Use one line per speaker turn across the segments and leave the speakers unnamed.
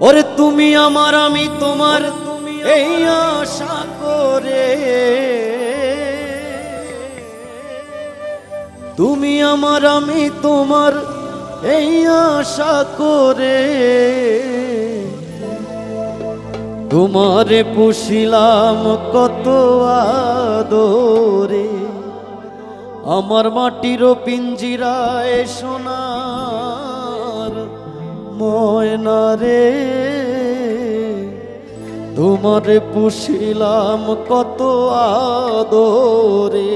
ওরে তুমি আমার, আমি তোমার এই আশা করে। তুমি আমার, আমি তোমার এই আশা করে। তোমারে পুষিলাম কত আদরে। আমার মাটির পিঞ্জিরায় সোনার ময়না রে তোমারে পুষিলাম কত আদরে।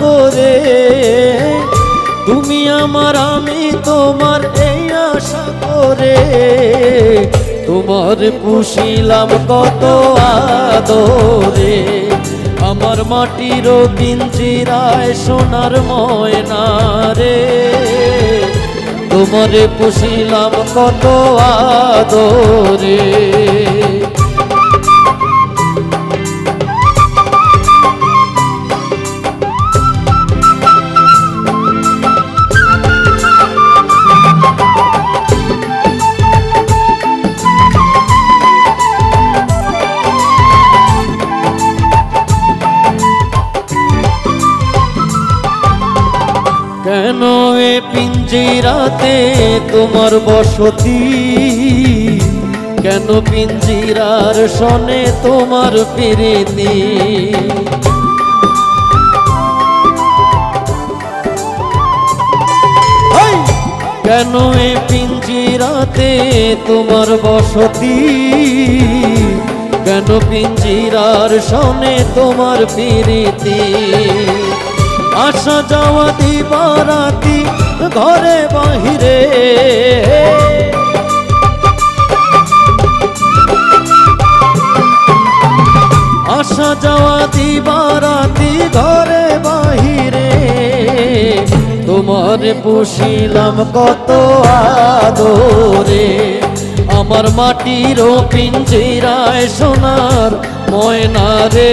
করে। তুমি আমার, আমি তোমার এই আশা করে। তোমার পুষিলাম কত আদরে। আমার মাটির পিঞ্জিরায় সোনার ময়না রে। তোমারে পুষিলাম কত আদরে। কেন এ পিঞ্জিরাতে তোমার বসতি? কেন পিঞ্জিরার সনে তোমার প্রীতি! কেন এ পিঞ্জিরাতে তোমার বসতি? কেন পিঞ্জিরার সনে তোমার প্রীতি? আসা যাওয়া দিবারাতি ঘরে বাহিরে। আসা যাওয়া দিবারাতি ঘরে বাহিরে। তোমার পুষিলাম কত আদরে। আমার মাটির পিঞ্জিরায় সোনার ময়না রে।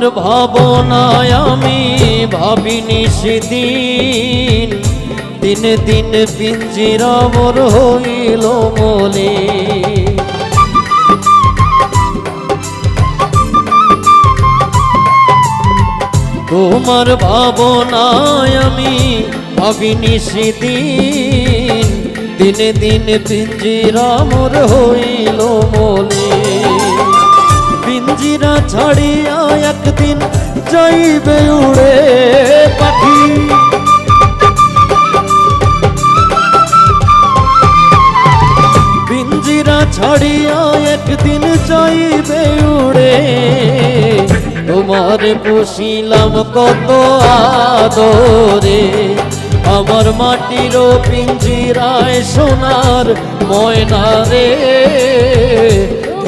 তোমার ভাবনায় আমি ভাবিনি সেদিন। দিন দিন পিঞ্জিরা মোর হইল মলে তোমার ভাবনায় আমি ভাবিনি সেদিন। দিন দিন পিঞ্জিরা মোর হইল মলে পিঞ্জিরা ছাড়িয়া একদিন যাইবে উড়ে পাখি। পিঞ্জিরা ছাড়িয়া একদিন যাইবে উড়ে। তোমার পুষিলাম কত আদরে। আমার মাটির পিঞ্জিরায় সোনার ময়না রে।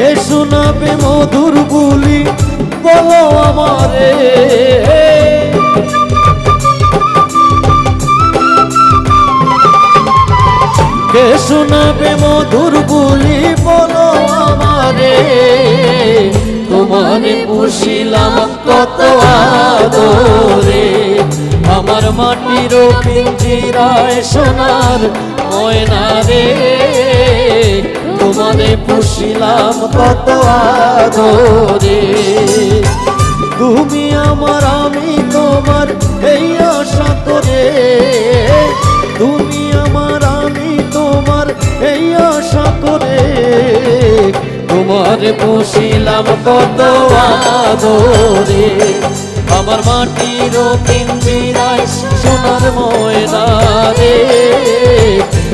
কে শোনাবে মধুর বুলি? বলো আমারে। কে শোনাবে মধুর বুলি? বলো আমারে। তোমারে পুষিলাম কত আদরে। আমার মাটির পিঞ্জিরায় সোনার ময়না রে। তোমারে পুষিলাম কত আদরে। তুমি আমার, আমি তোমার এই আশা করে। তুমি আমার, আমি তোমার এই আশা করে। তোমার পুষিলাম কত আদরে। আমার মাটির পিঞ্জিরায় সোনার ময়না রে